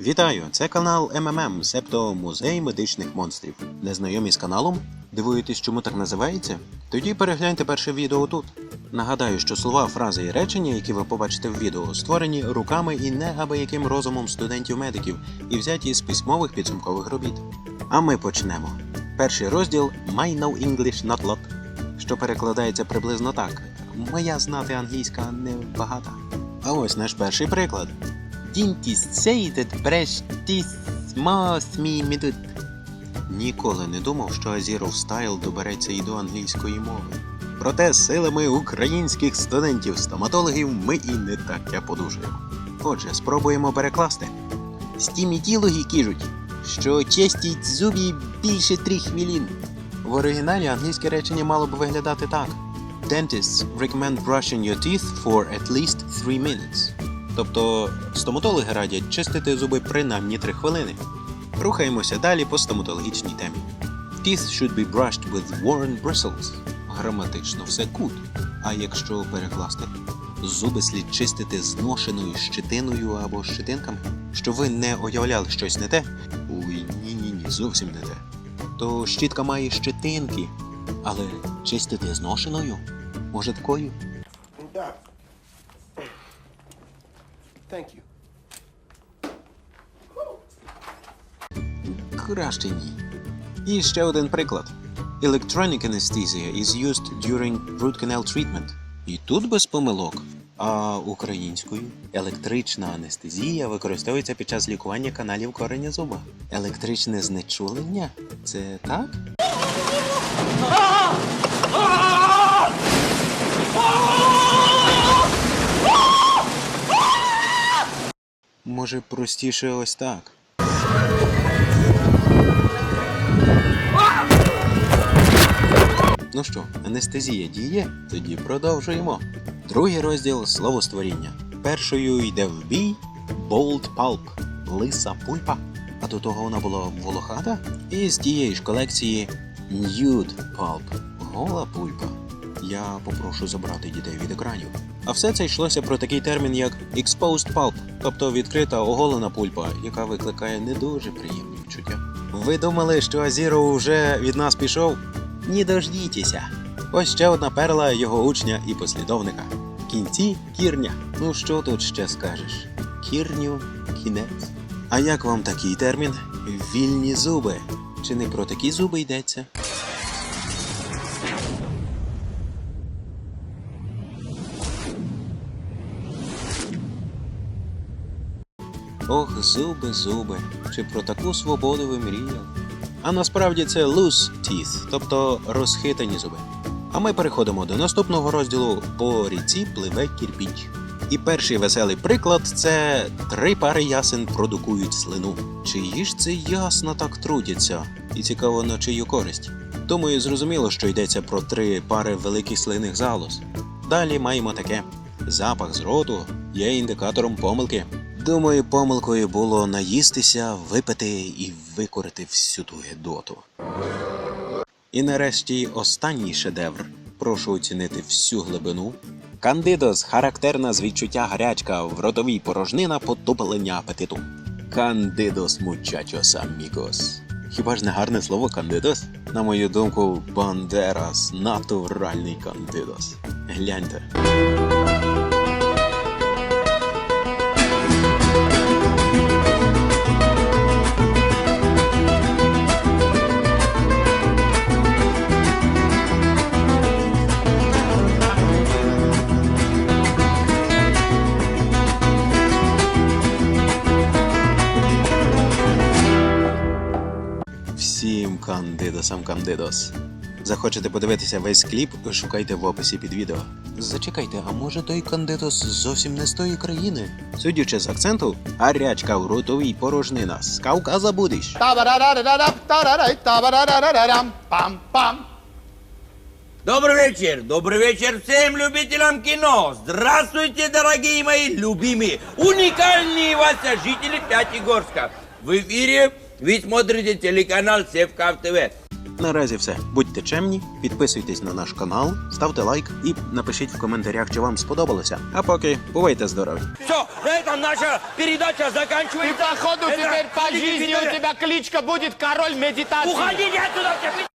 Вітаю! Це канал МММ, себто Музей медичних монстрів. Незнайомі з каналом? Дивуєтесь, чому так називається? Тоді перегляньте перше відео тут. Нагадаю, що слова, фрази і речення, які ви побачите в відео, створені руками і неабияким розумом студентів-медиків і взяті з письмових підсумкових робіт. А ми почнемо. Перший розділ «My no English not lot», що перекладається приблизно так: Моя знати англійська не багата. А ось наш перший приклад. Me minute. Ніколи не думав, що Азіров Стайл добереться і до англійської мови. Проте силами українських студентів-стоматологів ми і не таке подужуємо. Отже, спробуємо перекласти. Стімітілоги кажуть, що чистять зубі більше трьох хвилин. В оригіналі англійське речення мало б виглядати так: Dentists recommend brushing your teeth for at least 3 minutes. Тобто стоматологи радять чистити зуби принаймні 3 хвилини. Рухаємося далі по стоматологічній темі. Teeth should be brushed with worn bristles. Граматично все кут. А якщо перекласти, зуби слід чистити зношеною щетиною або щетинками, що ви не уявляли щось не те. Ой, ні, ні, ні, зовсім не те. То щітка має щетинки, але чистити зношеною? Може такою? Yeah. Thank you. Краще ні. І ще один приклад. Electronic anesthesia is used during root canal treatment. І тут без помилок. А українською електрична анестезія використовується під час лікування каналів кореня зуба. Електричне знечулення? Це так? Може, простіше ось так. Ну що, анестезія діє? Тоді продовжуємо. Другий розділ словостворіння. Першою йде в бій Bold Pulp, лиса пульпа. А до того вона була волохата. І з тієї ж колекції Nude Pulp, гола пульпа. Я попрошу забрати дітей від екранів. А все це йшлося про такий термін, як exposed pulp, тобто відкрита оголена пульпа, яка викликає не дуже приємні відчуття. Ви думали, що Азіро вже від нас пішов? Ні дождітеся. Ось ще одна перла його учня і послідовника. Кінці кірня. Ну що тут ще скажеш? Кірню кінець. А як вам такий термін? Вільні зуби. Чи не про такі зуби йдеться? Ох, зуби, зуби. Чи про таку свободу ви мріяли? А насправді це loose teeth, тобто розхитані зуби. А ми переходимо до наступного розділу по ріці пливе кірпіч. І перший веселий приклад це три пари ясен продукують слину. Чиї ж це ясно так трудяться? І цікаво на чию користь. Думаю, зрозуміло, що йдеться про три пари великих слинних залоз. Далі маємо таке: запах з роту є індикатором помилки. Думаю, помилкою було наїстися, випити і викорити всю ту гедоту. І нарешті останній шедевр. Прошу оцінити всю глибину. Кандидос характерна з відчуття гарячка в ротовій порожнина потуплення апетиту. Кандидос мучачос амігос. Хіба ж не гарне слово кандидос? На мою думку, Бандерас натуральний кандидос. Гляньте. Всім кандидосам кандидос. Захочете подивитися весь кліп, шукайте в описі під відео. Зачекайте, а може той кандидос зовсім не з тої країни? Судячи з акценту, гарячка в ротовій порожнина. З Кавказа будеш. Та-ба-да-да-да-да, та-да-дай, та-ба-да-да-да-дам, пам-пам. Добрый вечер, добрый вечер всем любителям кино. Здравствуйте, дорогие мои любимые, уникальные Вася жители Пятигорска. В эфире вы смотрите телеканал Севкав ТВ. Наразі все. Будьте чемні, підписуйтесь на наш канал, ставте лайк і напишіть в коментарях, чи вам сподобалося. А поки бувайте здорові! Все, на этом наша передача Ты, заканчивается. походу, Это теперь по Виктория. жизни у тебя кличка будет король медитации. Уходите отсюда все!